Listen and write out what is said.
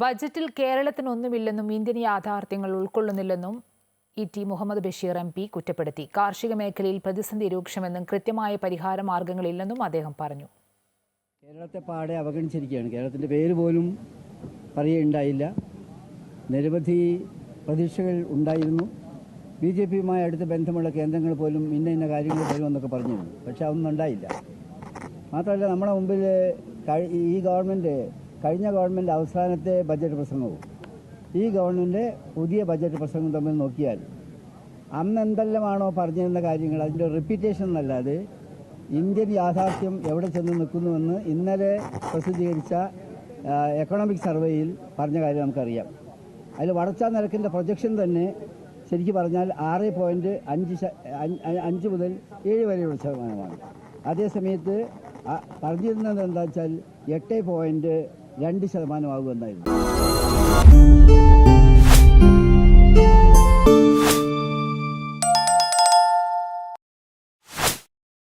ബജറ്റിൽ കേരളത്തിനൊന്നുമില്ലെന്നും ഇന്ത്യൻ യാഥാർത്ഥ്യങ്ങൾ ഉൾക്കൊള്ളുന്നില്ലെന്നും E T Muhammad Basheer M P കുറ്റപ്പെടുത്തി. കാർഷിക മേഖലയിൽ പ്രതിസന്ധി രൂക്ഷമെന്നും കൃത്യമായ പരിഹാര മാർഗങ്ങളില്ലെന്നും അദ്ദേഹം പറഞ്ഞു. കേരളത്തെ പാടെ അവഗണിച്ചിരിക്കുകയാണ്. കേരളത്തിന്റെ പേര് പോലും പറയുകയുണ്ടായില്ല നിരവധി പ്രതീക്ഷകൾ ഉണ്ടായിരുന്നു. ബി ജെ പിയുമായി അടുത്ത ബന്ധമുള്ള കേന്ദ്രങ്ങൾ പോലും ഇന്ന ഇന്ന കാര്യങ്ങൾ വരുമെന്നൊക്കെ പറഞ്ഞിരുന്നു. പക്ഷെ അതൊന്നും ഉണ്ടായില്ല. മാത്രമല്ല നമ്മുടെ മുമ്പിൽ ഈ ഗവൺമെന്റ് കഴിഞ്ഞ ഗവൺമെന്റ് അവസാനത്തെ ബജറ്റ് പ്രസംഗവും. ഈ ഗവൺമെന്റ് പുതിയ ബജറ്റ് പ്രസംഗം തമ്മിൽ നോക്കിയാൽ അന്ന് എന്തെല്ലാമാണോ പറഞ്ഞിരുന്ന കാര്യങ്ങൾ അതിന്റെ റിപ്പീറ്റേഷൻ എന്നല്ലാതെ ഇന്ത്യൻ യാഥാർത്ഥ്യം എവിടെ ചെന്ന് നിൽക്കുന്നുവെന്ന് ഇന്നലെ പ്രസിദ്ധീകരിച്ച എക്കണോമിക് സർവേയിൽ പറഞ്ഞ കാര്യം നമുക്കറിയാം. അതിൽ വളർച്ചാ നിരക്കിന്റെ പ്രൊജക്ഷൻ തന്നെ ശരിക്കും പറഞ്ഞാൽ ആറ് പോയിന്റ് അഞ്ച് അഞ്ച് മുതൽ ഏഴ് വരെയുള്ള ശതമാനമാണ്. അതേസമയത്ത് പറഞ്ഞിരുന്നത് എന്താ വെച്ചാൽ എട്ട് പോയിന്റ് രണ്ട് ശതമാനമാകുമെന്നായിരുന്നു